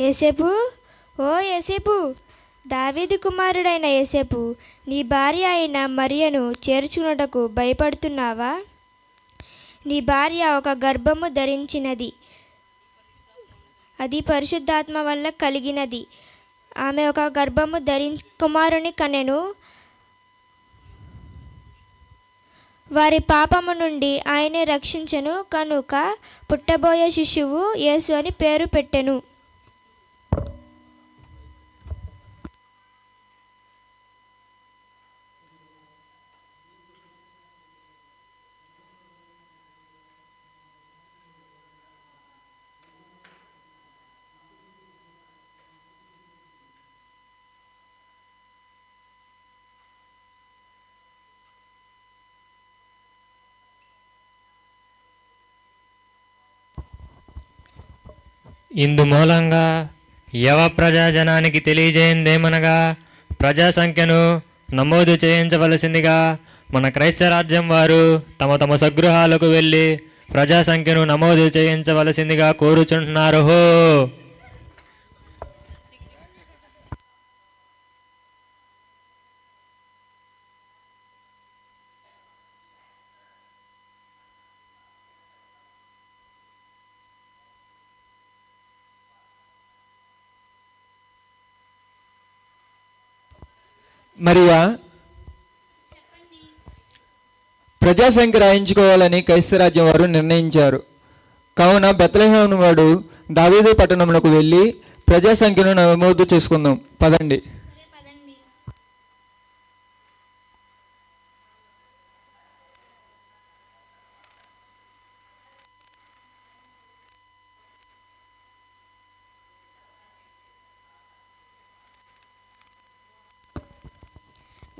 ఏసేపు ఓ ఏసేపు దావీదు కుమారుడైన ఏసేపు నీ భార్య అయిన మరియను చేర్చుకున్నటకు భయపడుతున్నావా? నీ భార్య ఒక గర్భము ధరించినది. అది పరిశుద్ధాత్మ వల్ల కలిగినది. ఆమె ఒక గర్భము ధరించి కుమారుని కనెను. వారి పాపము నుండి ఆయనే రక్షించను. కనుక పుట్టబోయే శిశువు యేసు అని పేరు పెట్టెను. ఇందు మూలంగా యవ ప్రజాజనానికి తెలియజేయందేమనగా ప్రజా సంఖ్యను నమోదు చేయించవలసిందిగా మన క్రైస్త రాజ్యం వారు తమ తమ స్వగృహాలకు వెళ్ళి ప్రజా సంఖ్యను నమోదు చేయించవలసిందిగా కోరుచుంటున్నారు మరియా ప్రజాసంఖ్య రాయించుకోవాలని క్రైస్తరాజ్యం వారు నిర్ణయించారు. కావున బెత్లహేమ వాడు దావీదు పట్టణంలోకి వెళ్ళి ప్రజాసంఖ్యను నమోదు చేసుకుందాం. పదండి.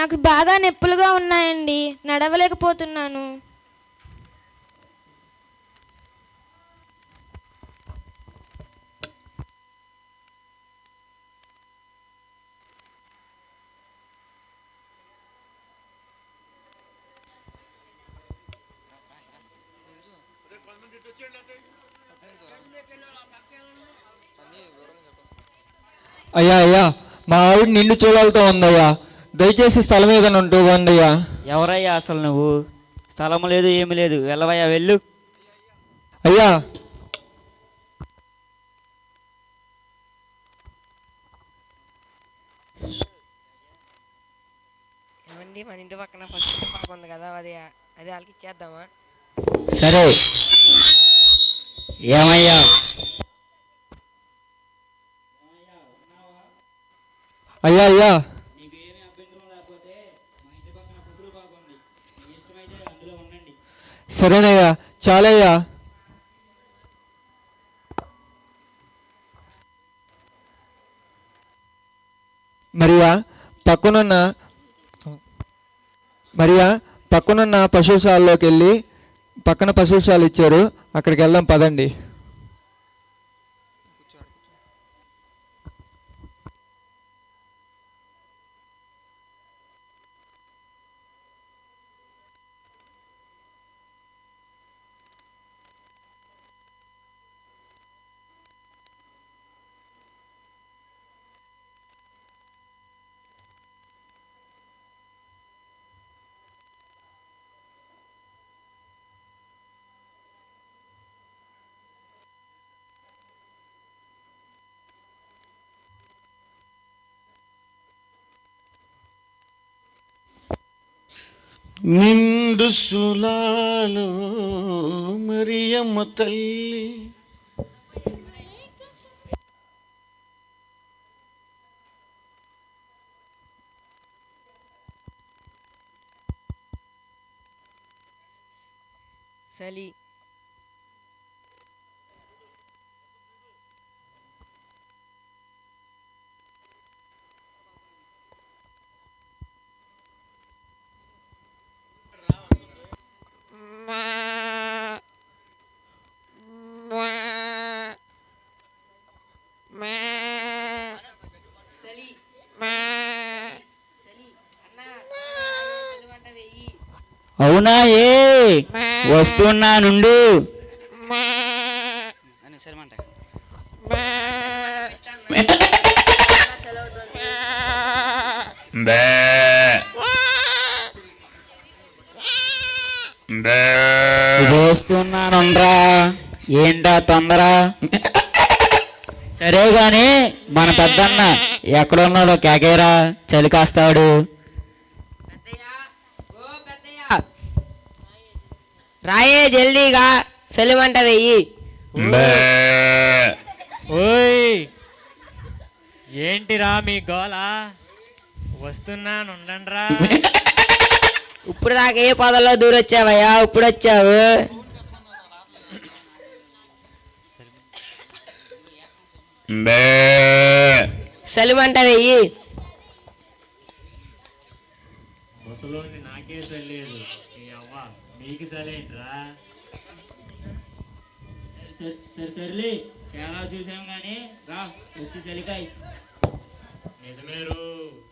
నాకు బాగా నొప్పులుగా ఉన్నాయండి. నడవలేకపోతున్నాను. అయ్యా అయ్యా మా ఆవిడ నిండు చూడాలతో ఉందయ్యా. దయచేసి స్థలం మీద అయ్యా. ఎవరయ్యా అసలు నువ్వు? స్థలం లేదు ఏమి లేదు. వెళ్ళవయ్యా వెళ్ళు. అయ్యా. ఏమండి మన ఇంటి పక్కన ఫస్ట్ పాప ఉంది కదా అది అది వాళ్ళకి ఇచ్చేద్దామా? సరే. ఏమయ్యా? అయ్యా అయ్యా. చాలయ్యా. మరియా పక్కనున్న మరియా పక్కనున్న పశువుశాలలోకి వెళ్ళి పక్కన పశువుశాల ఇచ్చారు అక్కడికి వెళ్దాం పదండి. నిండు సులాలు మరియమ్మ తల్లి చలి అవునా ఏ? వస్తున్నా నుండు. వస్తున్నానుండ్రా ఏంటా తొందర? సరే గాని మన పెద్దన్న ఎక్కడున్నాడో కేకేరా చలి కాస్తాడు. రాయే జల్దీగా సెలిమంట వెయ్యి. ఓయ్. ఏంటిరా మీ గోల? వస్తున్నాను ఉండండిరా ఇప్పుడు దాకా ఏ పొదల్లో దూరొచ్చావయ్యా ఇప్పుడు వచ్చావు. సెలిమంట వెయ్యి. నాకే సలేదు మీ అవ్వ మీకు సలేంట్రా సరే సరే సర్లే. చాలా చూసాం గాని రా వచ్చి చలికాయ. నిజమేరు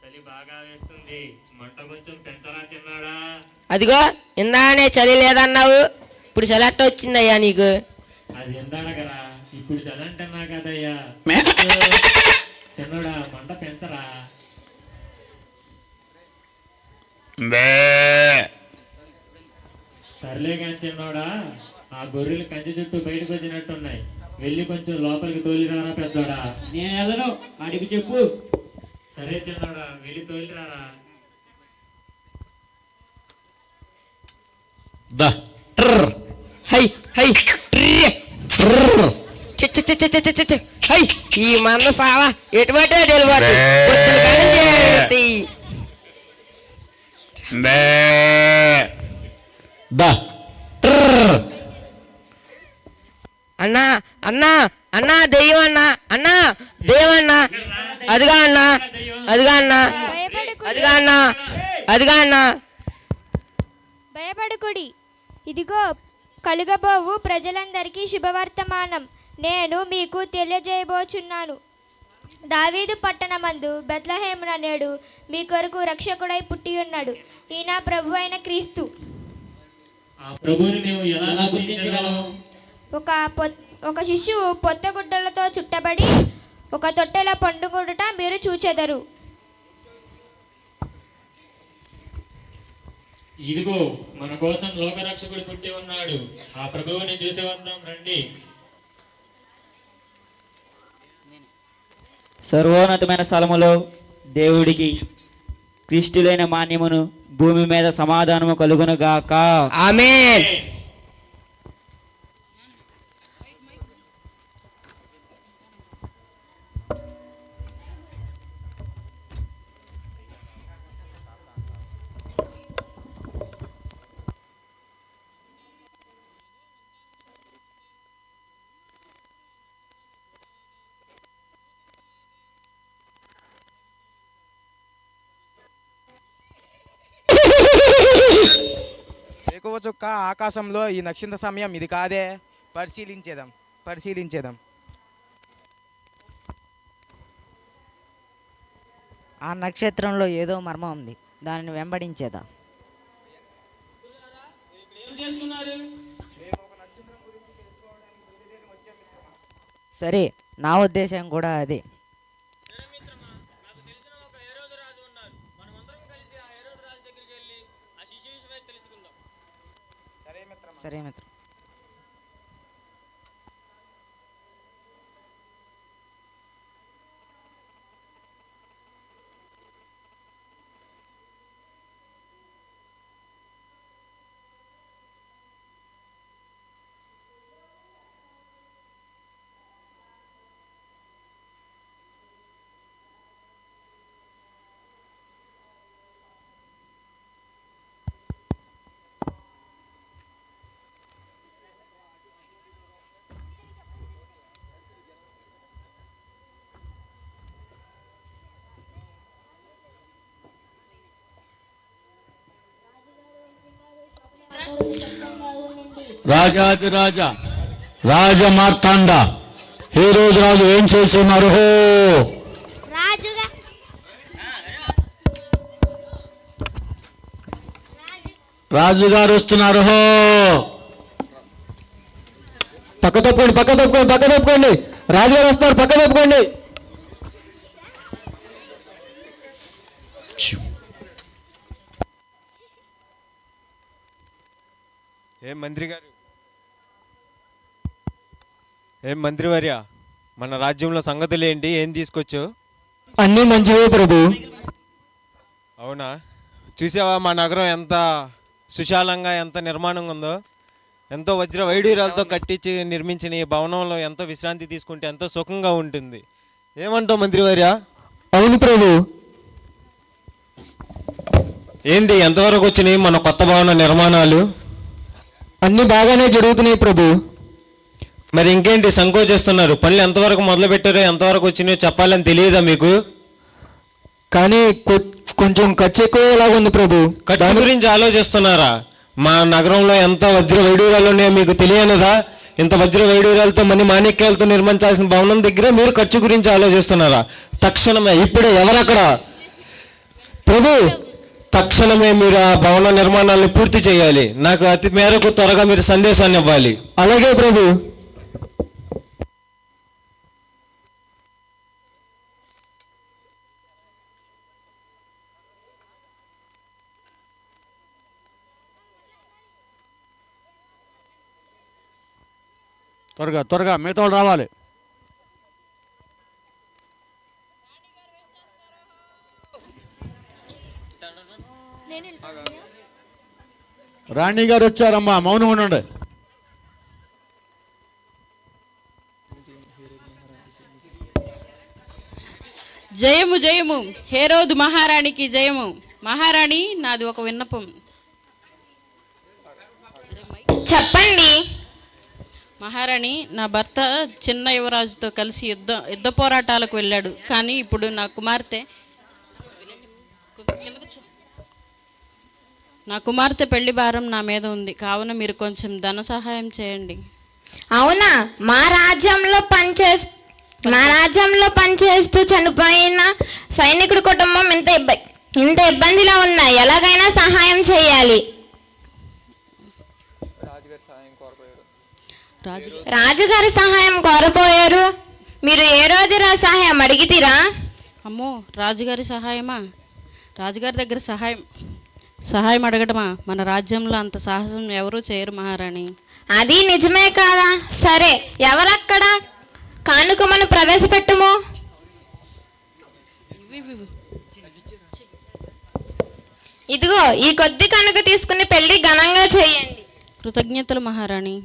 చలి బాగా వేస్తుంది. మంట కొంచెం పెంచరా చిన్నాడా? అదిగో ఇందానే చలి లేదన్నావు. ఇప్పుడు సెలెక్ట్ వచ్చిందయ్యా నీకు. అది ఎందాడగరా? ఇప్పుడు చలి అంటున్నా కదయ్యా. చిన్నోడా మంట పెంచరా? సర్లే కంచిన్నోడా ఆ గొర్రెలు కంచి చుట్టూ బయటకు వచ్చినట్టున్నాయి. వెళ్ళి కొంచెం లోపలికి తోలిరారా పెద్దోడా? నేను ఎదను అడిగి చెప్పు. సరే చిన్నోడా వెళ్ళి తోలిరారా? ద. హై ఈ మన సావా. ఎటువంటి అన్నా అన్నా అన్నా దెయ్యం అన్నా అన్నా దెయ్యం అన్నా. అదిగా అన్నా అదిగా అన్నా. భయపడకుడి అదిగా అన్నా అదిగా అన్నా. భయపడకుడి. ఇదిగో కలుగబోవు ప్రజలందరికీ శుభవర్తమానం. నేను మీకు తెలియజేయబోచున్నాను. దావీదు పట్టణమందు బెత్లహేమున నేడు మీ కొరకు రక్షకుడై పుట్టి ఉన్నాడు. ఈయన ప్రభు అయిన క్రీస్తు. ఆ ప్రభువుని మేము ఎలా గుర్తించగలం ఒక పొ- ఒక శిశువు పొత్త గుడ్డలతో చుట్టబడి ఒక తొట్టెలో పండుకొనుట మీరు చూచెదరు. ఇదిగో మన కోసం లోకరక్షకుడు పుట్టి ఉన్నాడు. ఆ ప్రభువుని చూసి వద్దాం రండి. సర్వోన్నతమైన స్థలములో దేవుడికి క్రిస్టులైన మాన్యమును భూమి మీద సమాధానము కలుగునుగాక. ఆమె చుక్క ఆకాశంలో ఈ నక్షత్ర సమయం ఇది కాదే. పరిశీలించేదాం పరిశీలించేదాం ఆ నక్షత్రంలో ఏదో మర్మం ఉంది. దానిని వెంబడించేదా సరే నా ఉద్దేశం కూడా అదే. సరే మిత్రం రాజాది రాజా. రాజ మార్తాండ ఈ రోజు రాజు ఏం చేస్తున్నారు? హో! రాజుగా. రాజుగారు వస్తున్నారు. హో! పక్క తప్పుకోండి పక్క తప్పుకోండి పక్క తప్పుకోండి. రాజుగారు వస్తున్నారు పక్క తప్పుకోండి. మంత్రి గారు? ఏం మంత్రివర్య మన రాజ్యంలో సంగతులు ఏంటి? ఏం తీసుకొచ్చు అన్నీ మంచివే ప్రభు. అవునా? చూసావా మా నగరం ఎంత సుశాలంగా ఎంత నిర్మాణంగా ఉందో? ఎంతో వజ్ర వైడూర్యాలతో కట్టించి నిర్మించిన ఈ భవనంలో ఎంతో విశ్రాంతి తీసుకుంటే ఎంతో సుఖంగా ఉంటుంది. ఏమంటావు మంత్రివర్య అవును ప్రభు. ఏంటి ఎంతవరకు వచ్చినాయి మన కొత్త భవన నిర్మాణాలు? అన్నీ బాగానే జరుగుతున్నాయి ప్రభు. మరి ఇంకేంటి సంకోచిస్తున్నారు పనులు ఎంతవరకు మొదలు పెట్టారో ఎంతవరకు వచ్చినాయో చెప్పాలని తెలియదా మీకు? కానీ కొ- కొంచెం ఖర్చు ఎక్కువలాగా ఉంది ప్రభు. ఖర్చు గురించి ఆలోచిస్తున్నారా? మా నగరంలో ఎంత వజ్ర వైడూర్యాలు ఉన్నాయో మీకు తెలియనిదా? ఇంత వజ్ర వైడూర్యాలతో మనీ మాణిక్యాలతో నిర్మించాల్సిన భవనం దగ్గర మీరు ఖర్చు గురించి ఆలోచిస్తున్నారా? తక్షణమే ఇప్పుడే ఎవరక్కడ? ప్రభు తక్షణమే మీరు ఆ భవన నిర్మాణాలను పూర్తి చేయాలి. నాకు అతి మేరకు త్వరగా మీరు సందేశాన్ని ఇవ్వాలి. అలాగే ప్రభు. త్వరగా త్వరగా మిగతా రావాలి. రాణి గారు వచ్చారమ్మా మౌనం ఉండండి. జయము జయము. హేరోదు మహారాణికి జయము. మహారాణి నాది ఒక విన్నపం. చెప్పండి. మహారాణి నా భర్త చిన్న యువరాజుతో కలిసి యుద్ధ యుద్ధ పోరాటాలకు వెళ్ళాడు. కానీ ఇప్పుడు నా కుమార్తె నా కుమార్తె పెళ్ళి భారం నా మీద ఉంది. కావున మీరు కొంచెం ధన సహాయం చేయండి. అవునా? మా రాజ్యంలో పనిచేస్ మా రాజ్యంలో పనిచేస్తూ చనిపోయిన సైనికుడి కుటుంబం ఇంత ఇబ్బ ఇంత ఇబ్బందిలో ఉన్నా ఎలాగైనా సహాయం చేయాలి. రాజు రాజుగారి సహాయం కోరపోయారు. మీరు ఏ రోజు సహాయం అడిగితీరా? అమ్మో రాజుగారి సహాయమా? రాజుగారి దగ్గర సహాయం సహాయం అడగటమా? మన రాజ్యంలో అంత సాహసం ఎవరూ చేయరు మహారాణి. అది నిజమే కాదా? సరే ఎవరక్కడ? కానుకమను ప్రవేశపెట్టుము. ఇదిగో ఈ కొద్ది కనుక తీసుకుని పెళ్ళి ఘనంగా చేయండి. కృతజ్ఞతలు మహారాణి.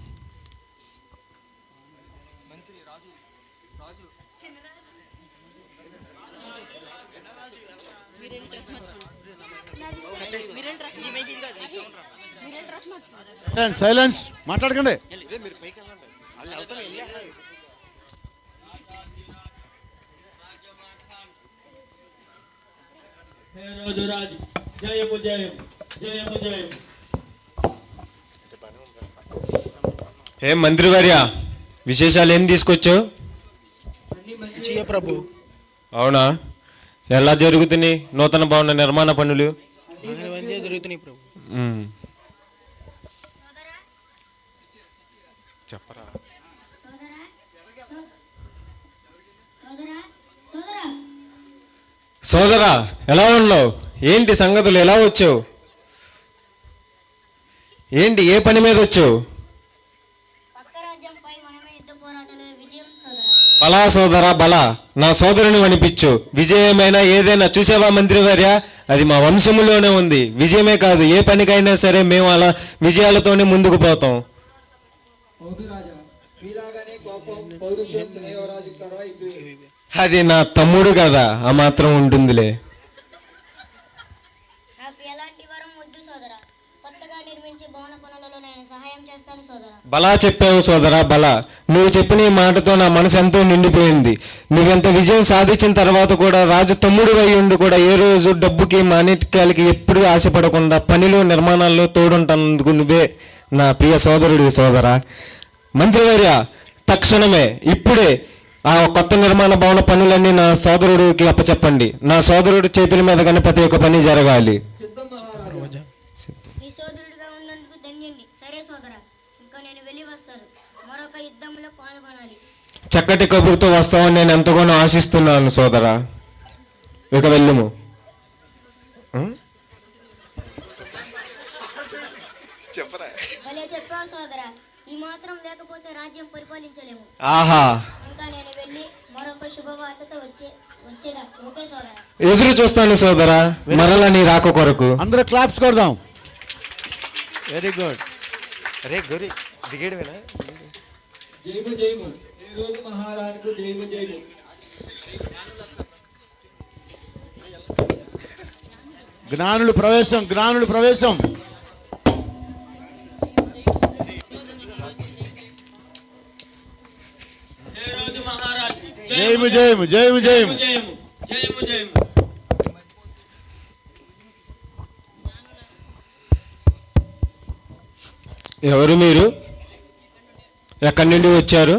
సైలెన్స్ మాట్లాడకండి. జయము జయము ఏం మంత్రివర్య విశేషాలు ఏం తీసుకొచ్చావు? ప్రభు. అవునా? ఎలా జరుగుతున్నాయి? నూతన భవన నిర్మాణ పనులు? చెప్పరా? సోదరా ఎలా ఉన్నావు? ఏంటి సంగతులు? ఎలా వచ్చావు? ఏంటి ఏ పని మీద వచ్చావు? బలా సోదరా బలా. నా సోదరుని అనిపించు విజయమైనా ఏదైనా చూసావా మంత్రివర్య? అది మా వంశములోనే ఉంది. విజయమే కాదు ఏ పనికైనా సరే మేము అలా విజయాలతోనే ముందుకు పోతాం. అది నా తమ్ముడు కదా ఆ మాత్రం ఉంటుందిలే. నాకు ఎలాంటి వరం వద్దు సోదరా. కొత్తగా నిర్మించే భవన పనులలో నేను సహాయం చేస్తాను సోదరా. బలా చెప్పావు సోదరా బలా. నువ్వు చెప్పిన ఈ మాటతో నా మనసు ఎంతో నిండిపోయింది. నువ్వెంత విజయం సాధించిన తర్వాత కూడా రాజు తమ్ముడు ఉండి కూడా ఏ రోజు డబ్బుకి మాణిక్యాలకి ఎప్పుడు ఆశపడకుండా పనిలో నిర్మాణాల్లో తోడుంటున్నందుకు నువ్వే నా ప్రియ సోదరుడి సోదర. మంత్రివర్య తక్షణమే ఇప్పుడే ఆ కొత్త నిర్మాణ భవన పనులన్నీ నా సోదరుడికి అప్పచెప్పండి. నా సోదరుడి చేతుల మీద కానీ ప్రతి ఒక్క పని జరగాలి మీ సోదరుడిగా ఉన్నందుకు ధన్యండి సరే సోదరా ఇంకా నేను వెళ్ళి వస్తాను మరొక యుద్ధంలో పాల్గొనాలి చక్కటి కబురుతో వస్తామని నేను ఎంతగానో ఆశిస్తున్నాను సోదరా. ఇక వెళ్ళుము. భలే చెప్పావు మాత్రం లేకపోతే రాజ్యం పరిపాలించలేము. ఆహా. ఇంకా నేను వెళ్ళి మరొక శుభవార్తతో వచ్చే వచ్చేదా? ఓకే సోదరా. ఎదురు చూస్తాను సోదరా. మరలా నీ రాక కొరకు. అందరూ క్లాప్స్ కొడదాం. వెరీ గుడ్ అరే గొరి దిగేడువేనా జైము జైము ఈ రోజు మహారాణికు జైము జైము జ్ఞానులు ప్రవేశం జ్ఞానులు ప్రవేశం. జయము జయము జయము జయము ఎవరు మీరు? ఎక్కడి నుండి వచ్చారు?